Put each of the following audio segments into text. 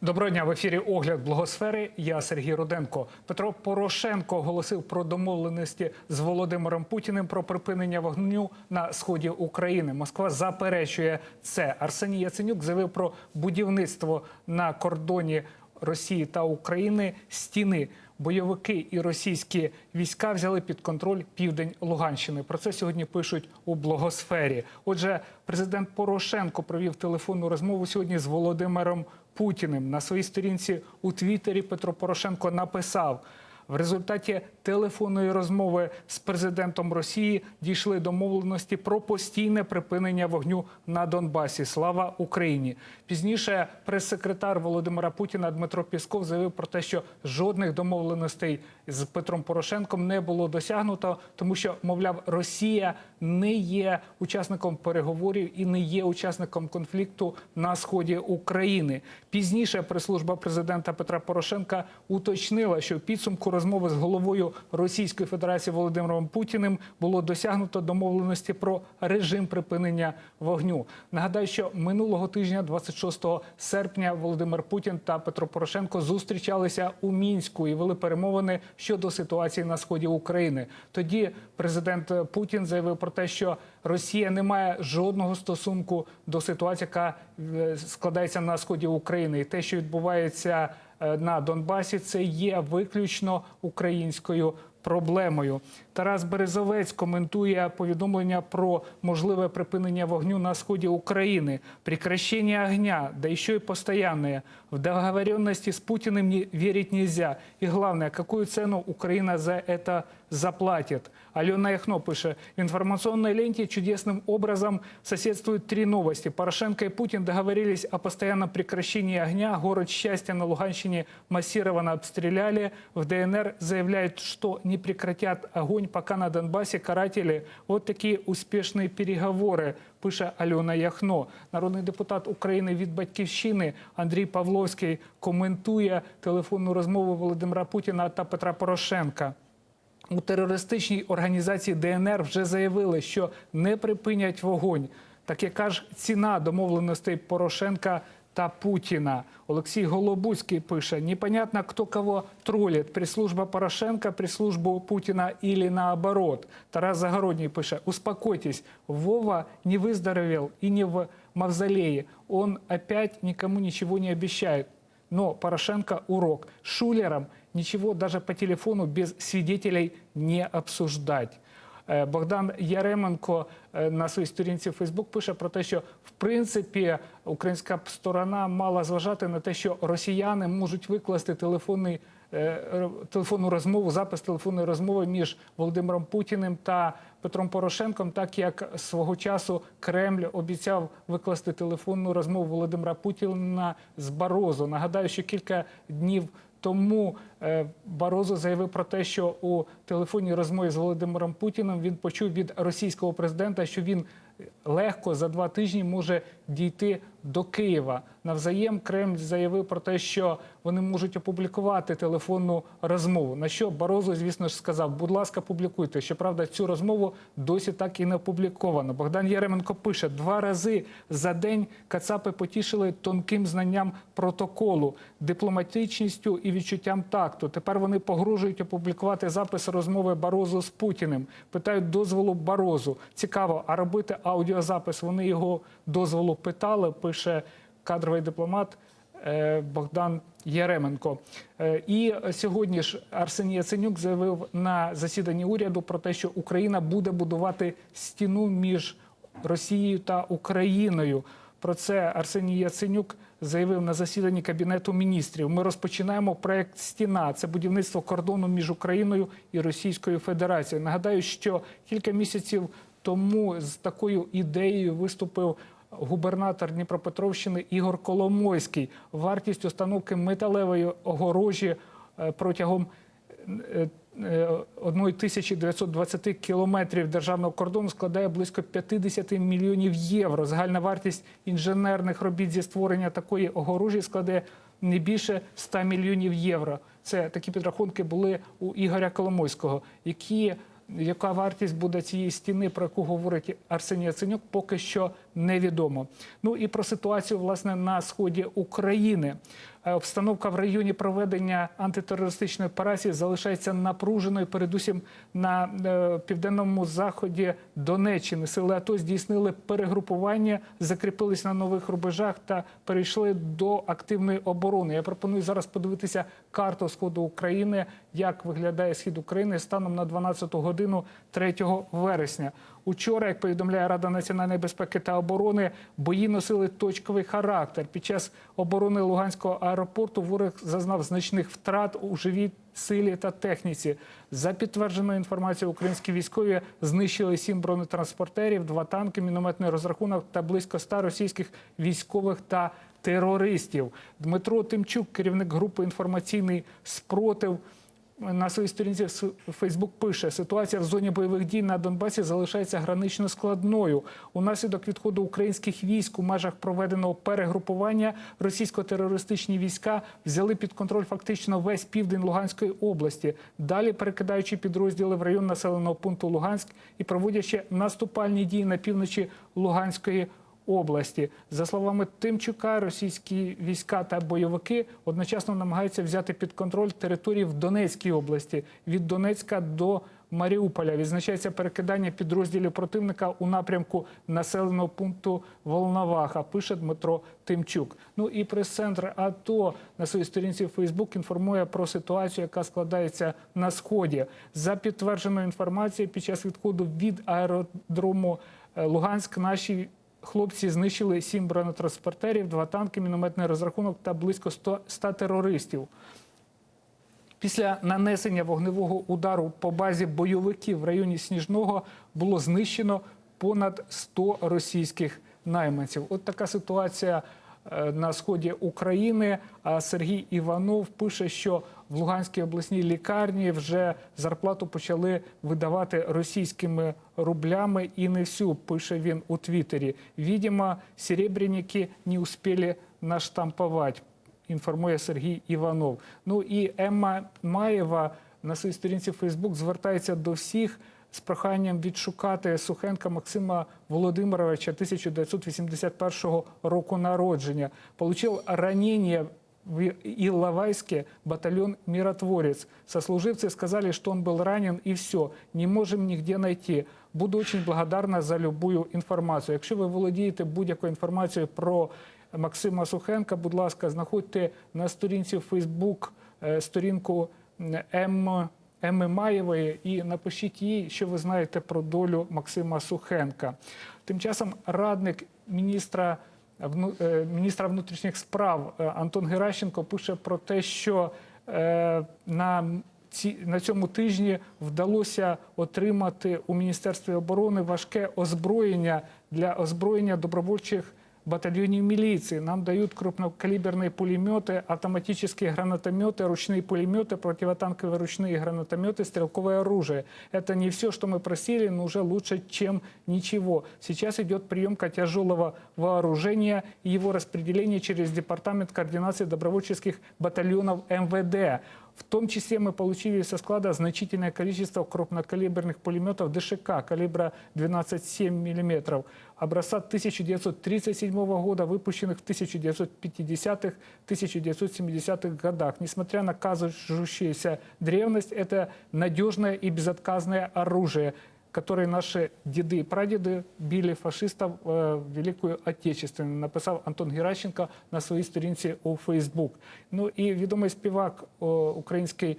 Доброго дня в ефірі Огляд Благосфери. Я Сергій Руденко. Петро Порошенко оголосив про домовленості з Володимиром Путіним про припинення вогню на сході України. Москва заперечує це. Арсеній Яценюк заявив про будівництво на кордоні Росії та України стіни. Бойовики і російські війська взяли під контроль південь Луганщини. Про це сьогодні пишуть у блогосфері. Отже, президент Порошенко провів телефонну розмову сьогодні з Володимиром Путіним. На своїй сторінці у Твіттері Петро Порошенко написав. В результаті телефонної розмови з президентом Росії дійшли домовленості про постійне припинення вогню на Донбасі. Слава Україні! Пізніше прес-секретар Володимира Путіна Дмитро Пісков заявив про те, що жодних домовленостей з Петром Порошенком не було досягнуто, тому що, мовляв, Росія не є учасником переговорів і не є учасником конфлікту на сході України. Пізніше прес-служба президента Петра Порошенка уточнила, що в підсумку розмови з головою Російської Федерації Володимиром Путіним було досягнуто домовленості про режим припинення вогню. Нагадаю, що минулого тижня, 26 серпня, Володимир Путін та Петро Порошенко зустрічалися у мінську і вели перемовини щодо ситуації на сході України. Тоді президент Путін заявив про те, що Росія не має жодного стосунку до ситуації, яка е, складається на сході України, і те, що відбувається на Донбасі, це є виключно українською проблемою. Тарас Березовець коментує повідомлення про можливе припинення вогню на сході України, прикращення огня, да еще и постоянное. В договоренности с Путиным верить нельзя. И главное, какую цену Украина за это заплатит. Алена Яхно пишет, в информационной ленте чудесным образом соседствуют три новости. Порошенко и Путин договорились о постоянном прекращении огня. Город счастья на Луганщине массированно обстреляли. В ДНР заявляют, что не прекратят огонь, пока на Донбассе каратели. Вот такие успешные переговоры, пише Альона Яхно. Народний депутат України від Батьківщини Андрій Павловський коментує телефонну розмову Володимира Путіна та Петра Порошенка. У терористичній організації ДНР вже заявили, що не припинять вогонь. Так яка ж ціна домовленостей Порошенка та Путіна? Олексій Голобуцький пише: непонятно, хто кого троллит. Пресс-служба Порошенка, пресс-службу Путіна или наоборот. Тарас Загородній пише: успокойтесь, Вова не выздоровел и не в мавзолее. Он опять никому ничего не обещает. Но Порошенко урок. Шулерам ничего даже по телефону без свидетелей не обсуждать. Е, Богдан Яременко е, на своїй сторінці Фейсбук пише про те, що в принципі українська сторона мала зважати на те, що росіяни можуть викласти телефонний е, телефонну розмову, запис телефонної розмови між Володимиром Путіним та Петром Порошенком, так як свого часу Кремль обіцяв викласти телефонну розмову Володимира Путіна з Барозо. Нагадаю, що кілька днів тому е, Барозо заявив про те, що у телефонній розмові з Володимиром Путіним він почув від російського президента, що він легко за два тижні може дійти до Києва. Навзаєм Кремль заявив про те, що вони можуть опублікувати телефонну розмову. На що Барозо, звісно ж, сказав: будь ласка, публікуйте. Щоправда, цю розмову досі так і не опубліковано. Богдан Яременко пише: два рази за день Кацапи потішили тонким знанням протоколу, дипломатичністю і відчуттям такту. Тепер вони погрожують опублікувати запис розмови Барозу з Путіним. Питають дозволу Барозу. Цікаво, а робити аудіозапис вони його дозволу питали. Пише кадровий дипломат е, Богдан Яременко. Е, І сьогодні ж Арсеній Яценюк заявив на засіданні уряду про те, що Україна буде будувати стіну між Росією та Україною. Про це Арсеній Яценюк заявив на засіданні Кабінету міністрів. Ми розпочинаємо проект Стіна. Це будівництво кордону між Україною і Російською Федерацією. Нагадаю, що кілька місяців тому з такою ідеєю виступив губернатор Дніпропетровщини Ігор Коломойський. Вартість установки металевої огорожі е, протягом е, е, 1920 кілометрів державного кордону складає близько 50 мільйонів євро. Загальна вартість інженерних робіт зі створення такої огорожі складає не більше 100 мільйонів євро. Це такі підрахунки були у Ігоря Коломойського, які яка вартість буде цієї стіни, про яку говорить Арсеній Яценюк, поки що невідомо. Ну і про ситуацію власне на сході України. Е, Обстановка в районі проведення антитерористичної операції залишається напруженою, передусім на е, південному заході Донеччини. Сили АТО здійснили перегрупування, закріпились на нових рубежах та перейшли до активної оборони. Я пропоную зараз подивитися карту сходу України, як виглядає схід України станом на 12 годину 3 вересня. Учора, як повідомляє Рада національної безпеки та оборони, бої носили точковий характер. Під час оборони Луганського аеропорту ворог зазнав значних втрат у живій силі та техніці. За підтвердженою інформацією, українські військові знищили сім бронетранспортерів, два танки, мінометний розрахунок та близько ста російських військових та терористів. Дмитро Тимчук, керівник групи інформаційний спротив. На своїй сторінці Фейсбук пише: ситуація в зоні бойових дій на Донбасі залишається гранично складною. Унаслідок відходу українських військ у межах проведеного перегрупування російсько-терористичні війська взяли під контроль фактично весь південь Луганської області. Далі перекидаючи підрозділи в район населеного пункту Луганськ і проводячи наступальні дії на півночі Луганської області. За словами Тимчука, російські війська та бойовики одночасно намагаються взяти під контроль території в Донецькій області від Донецька до Маріуполя. Відзначається перекидання підрозділів противника у напрямку населеного пункту Волноваха. Пише Дмитро Тимчук. Ну і прес-центр АТО на своїй сторінці в Фейсбук інформує про ситуацію, яка складається на сході. За підтвердженою інформацією, під час відходу від аеродрому е, Луганськ наші Хлопці знищили сім бронетранспортерів, два танки, мінометний розрахунок та близько 100, 100 терористів. Після нанесення вогневого удару по базі бойовиків в районі Сніжного було знищено понад 100 російських найманців. От така ситуація на сході України. А Сергій Іванов пише, що в Луганській обласній лікарні вже зарплату почали видавати російськими рублями, і не всю пише він у Твіттері. Видимо, серебряники не успіли наштампувати інформує Сергій Іванов. Ну і Емма Маєва на своїй сторінці Фейсбук звертається до всіх з проханням відшукати Сухенка Максима Володимировича 1981 року народження. Получив ранення в Иловайске батальон «Миротворец». Сослуживцы сказали, что он был ранен и все, не можем нигде найти. Буду очень благодарна за любую інформацію. Якщо ви володієте будь-якою інформацією про Максима Сухенка, будь ласка, знаходьте на сторінці Фейсбук е, сторінку М. Еми Маєвої і напишіть їй, що ви знаєте про долю Максима Сухенка. Тим часом радник міністра е, міністра внутрішніх справ е, Антон Геращенко пише про те, що е, на ці на цьому тижні вдалося отримати у міністерстві оборони важке озброєння для озброєння добровольчих батальонів милиции. Нам дают крупнокалиберные пулеметы, автоматические гранатометы, ручные пулеметы, противотанковые ручные гранатометы, стрелковое оружие. Это не все, что мы просили, но уже лучше, чем ничего. Сейчас идет приемка тяжелого вооружения и его распределение через Департамент координации добровольческих батальонов МВД. В том числе мы получили со склада значительное количество крупнокалиберных пулеметов ДШК калибра 12,7 мм, образца 1937 года, выпущенных в 1950-х, 1970-х годах. Несмотря на кажущуюся древность, это надежное и безотказное оружие, которое наши деды и прадеды били фашистов э, в Великую Отечественную, написав Антон Геращенко на своїй сторінці у Фейсбук. Ну і відомий співак о, український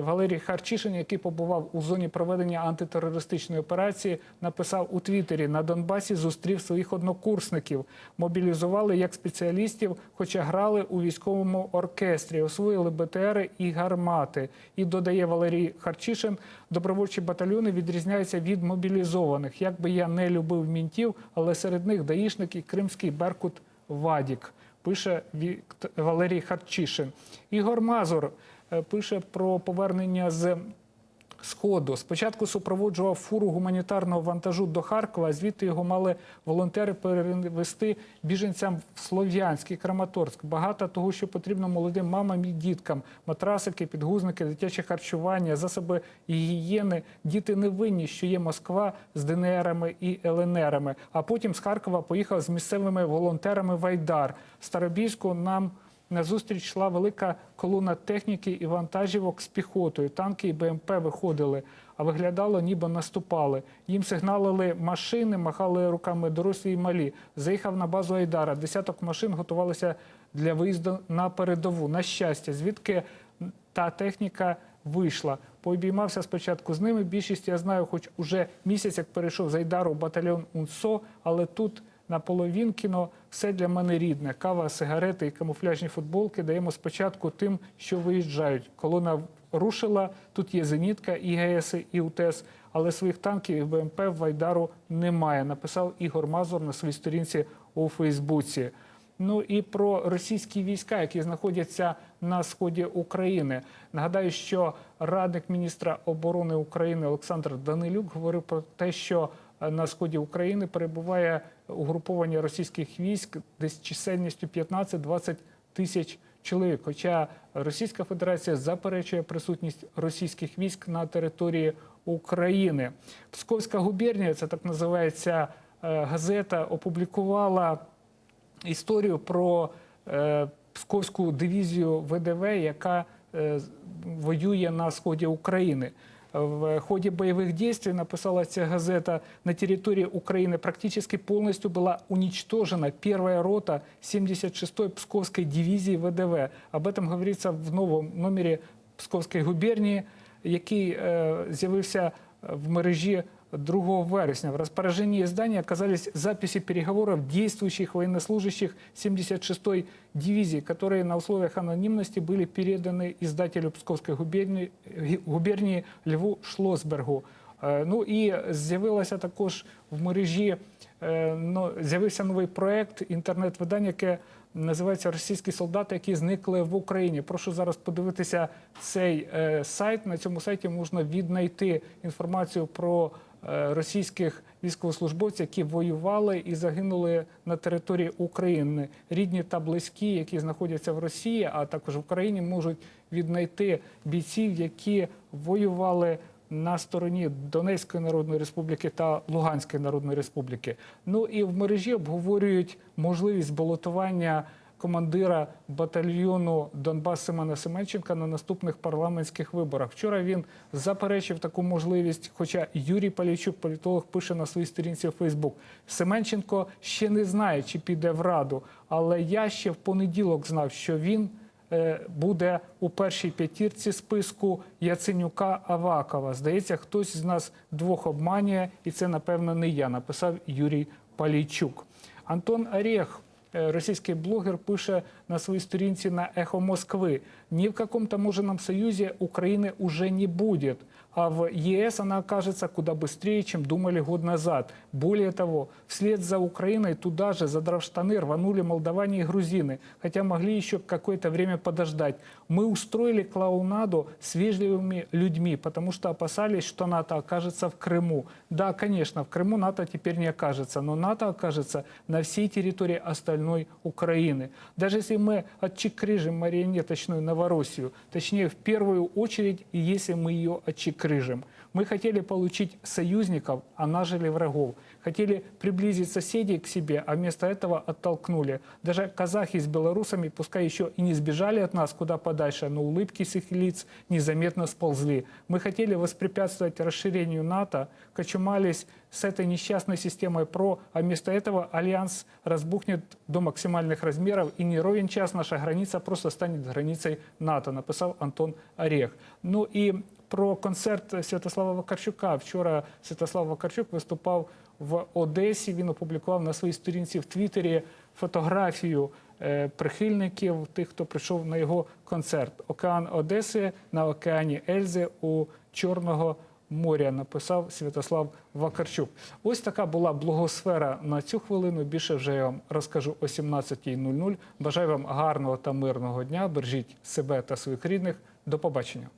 Валерій Харчишин, який побував у зоні проведення антитерористичної операції, написав у Твіттері на Донбасі зустрів своїх однокурсників, мобілізували як спеціалістів, хоча грали у військовому оркестрі, освоїли БТРи і гармати. І додає Валерій Харчишин, добровольчі батальйони відрізняються від мобілізованих. Як би я не любив мінтів, але серед них даїшник і кримський беркут Вадік. Пише Валерій Харчишин. Ігор Мазур пише про повернення з Сходу спочатку супроводжував фуру гуманітарного вантажу до Харкова. Звідти його мали волонтери перевести біженцям в Слов'янськ і Краматорськ. Багато того, що потрібно молодим мамам і діткам: матрасики, підгузники, дитяче харчування, засоби гігієни. Діти не винні, що є Москва з ДНРами і ЛНРами. А потім з Харкова поїхав з місцевими волонтерами в Айдар. В Старобільську нам Назустріч йшла велика колона техніки і вантажівок з піхотою. Танки і БМП виходили, а виглядало, ніби наступали. Їм сигналили машини, махали руками дорослі і малі. Заїхав на базу Айдара. Десяток машин готувалися для виїзду на передову. На щастя, звідки та техніка вийшла. Пообіймався спочатку з ними. Більшість я знаю, хоч уже місяць, як перейшов з Айдару батальйон УНСО, але тут на Половінкіно все для мене рідне. Кава, сигарети і камуфляжні футболки даємо спочатку тим, що виїжджають. Колона рушила, тут є зенітка, ІГС і УТЕС, але своїх танків і БМП в Айдару немає, написав Ігор Мазур на своїй сторінці у Фейсбуці. Ну і про російські війська, які знаходяться на сході України. Нагадаю, що радник міністра оборони України Олександр Данилюк говорив про те, що на сході України перебуває угруповання російських військ десь чисельністю 15-20 тисяч чоловік. Хоча Російська Федерація заперечує присутність російських військ на території України. Псковська губернія, це так називається е, газета, опублікувала історію про е, Псковську дивізію ВДВ, яка е, воює на сході України. В ходе боевых действий, написала ця газета, на территории Украины практически полностью была уничтожена первая рота 76-й Псковской дивизии ВДВ. Об этом говорится в новому номері Псковської губернії, який е, з'явився в мережі 2 вересня. В распоряжении издания оказались записи переговоров действующих военнослужащих 76-й дивизии, которые на условиях анонимности были переданы издателю Псковской губернии, губернії Льву Шлосбергу. Е, Ну і з'явилося також в мережі, е, ну, з'явився новий проект інтернет-видання, яке називається Російські солдати, які зникли в Україні. Прошу зараз подивитися цей е, сайт. На цьому сайті можна віднайти інформацію про е, російських військовослужбовців, які воювали і загинули на території України. Рідні та близькі, які знаходяться в Росії, а також в Україні, можуть віднайти бійців, які воювали на стороні Донецької Народної Республіки та Луганської Народної Республіки. Ну і в мережі обговорюють можливість балотування командира батальйону Донбас Семена Семенченка на наступних парламентських виборах. Вчора він заперечив таку можливість. Хоча Юрій Полійчук, політолог, пише на своїй сторінці у Фейсбук. Семенченко ще не знає, чи піде в раду, але я ще в понеділок знав, що він е, буде у першій п'ятірці списку Яценюка Авакова. Здається, хтось з нас двох обманює, і це напевно не я. Написав Юрій Палійчук. Антон Орех, э, российский блогер, пише на своей сторінці на «Эхо Москвы». Ни в каком таможенном союзе Украины уже не будет, А в ЕС она окажется куда быстрее, чем думали год назад. Более того, вслед за Украиной туда же, задрав штаны, рванули молдаване и грузины, хотя могли еще какое-то время подождать. Мы устроили клоунаду с вежливыми людьми, потому что опасались, что НАТО окажется в Крыму. Да, конечно, в Крыму НАТО теперь не окажется, но НАТО окажется на всей территории остальной Украины. Даже если мы отчекрыжим марионеточную Новороссию, точнее, в первую очередь, если мы ее отчекрыжим. Мы хотели получить союзников, а нажили врагов. Хотели приблизить соседей к себе, а вместо этого оттолкнули. Даже казахи с белорусами, пускай еще и не сбежали от нас куда подальше, но улыбки с их лиц незаметно сползли. Мы хотели воспрепятствовать расширению НАТО, кочумались с этой несчастной системой ПРО, а вместо этого альянс разбухнет до максимальных размеров, и не ровен час наша граница просто станет границей НАТО, написал Антон Орех. Ну і про концерт Святослава Вакарчука. Вчора Святослав Вакарчук виступав в Одесі. Він опублікував на своїй сторінці в Твіттері фотографію е, прихильників, тих, хто прийшов на його концерт. Океан Одеси на океані Ельзи у Чорного моря. Написав Святослав Вакарчук. Ось така була блогосфера на цю хвилину. Більше вже я вам розкажу о 17.00. Бажаю вам гарного та мирного дня. Бережіть себе та своїх рідних. До побачення.